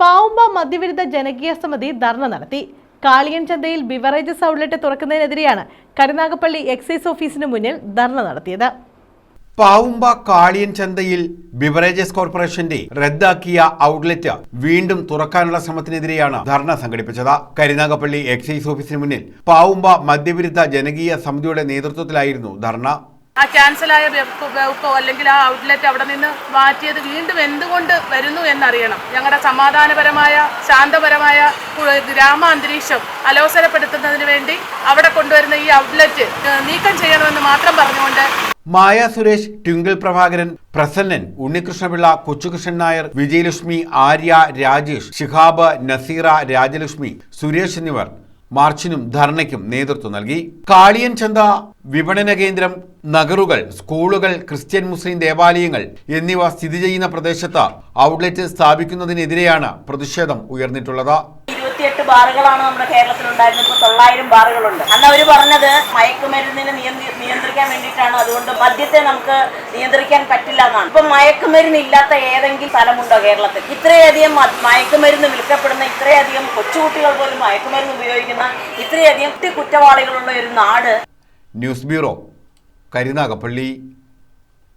പാവുമ്പ മദ്യവിരുദ്ധ ജനകീയ സമിതി ധർണ നടത്തി. കാളിയൻ ചന്തയിൽ ബിവറേജസ് ഔട്ട്ലെറ്റ് തുറക്കുന്നതിനെതിരെയാണ് കരുനാഗപ്പള്ളി എക്സൈസ് ഓഫീസിന് മുന്നിൽ ധർണ നടത്തിയത്. പാവുമ്പ കാളിയൻ ചന്തയിൽ ബിവറേജസ് കോർപ്പറേഷന്റെ റദ്ദാക്കിയ ഔട്ട്ലെറ്റ് വീണ്ടും തുറക്കാനുള്ള ശ്രമത്തിനെതിരെയാണ് ധർണ സംഘടിപ്പിച്ചത്. കരുനാഗപ്പള്ളി എക്സൈസ് ഓഫീസിന് മുന്നിൽ പാവുമ്പ മദ്യവിരുദ്ധ ജനകീയ സമിതിയുടെ നേതൃത്വത്തിലായിരുന്നു ധർണ. ആ ക്യാൻസലായ വകുപ്പ് അല്ലെങ്കിൽ ആ ഔട്ട്ലെറ്റ് അവിടെ നിന്ന് മാറ്റിയത് വീണ്ടും എന്തുകൊണ്ട് വരുന്നു എന്നറിയണം. ഞങ്ങളുടെ സമാധാനപരമായ ശാന്തപരമായ ഗ്രാമാന്തരീക്ഷം അലോസരപ്പെടുത്തുന്നതിന് വേണ്ടി അവിടെ കൊണ്ടുവരുന്ന ഈ ഔട്ട്ലെറ്റ് നീക്കം ചെയ്യണമെന്ന് മാത്രം പറഞ്ഞുകൊണ്ട് മായ സുരേഷ് ട്വിങ്കിൾ പ്രഭാകരൻ പ്രസന്നൻ ഉണ്ണികൃഷ്ണപിള്ള കൊച്ചുകൃഷ്ണൻ നായർ വിജയലക്ഷ്മി ആര്യ രാജേഷ് ഷിഹാബ് നസീറ രാജലക്ഷ്മി സുരേഷ് എന്നിവർ. മാർച്ചിനും ധർണയ്ക്കും നേതൃത്വം നൽകി. കാളിയൻ ചന്ത വിപണന കേന്ദ്രം നഗറുകൾ സ്കൂളുകൾ ക്രിസ്ത്യൻ മുസ്ലിം ദേവാലയങ്ങൾ എന്നിവ സ്ഥിതി ചെയ്യുന്ന പ്രദേശത്ത് ഔട്ട്ലെറ്റ് സ്ഥാപിക്കുന്നതിനെതിരെയാണ് പ്രതിഷേധം ഉയർന്നിട്ടുള്ളത്. ഇരുപത്തിയെട്ട് ബാറുകളാണ് നമ്മുടെ കേരളത്തിൽ ഉണ്ടായിരുന്നത് ഇപ്പോൾ തൊള്ളായിരം ബാറുകളുണ്ട്. അന്ന് അവർ പറഞ്ഞത് മയക്കുമരുന്നിനെ നിയന്ത്രിക്കാൻ വേണ്ടിയിട്ടാണ്. അതുകൊണ്ട് മദ്യത്തെ നമുക്ക് നിയന്ത്രിക്കാൻ പറ്റില്ല എന്നാണ്. ഇപ്പൊ മയക്കുമരുന്ന് ഇല്ലാത്ത ഏതെങ്കിലും സ്ഥലമുണ്ടോ കേരളത്തിൽ? ഇത്രയധികം മയക്കുമരുന്ന് വിൽക്കപ്പെടുന്ന ഇത്രയധികം കൊച്ചുകുട്ടികൾ പോലും മയക്കുമരുന്ന് ഉപയോഗിക്കുന്ന ഇത്രയധികം കുറ്റവാളികളുള്ള ഒരു നാട്. News bureau Karunagappally.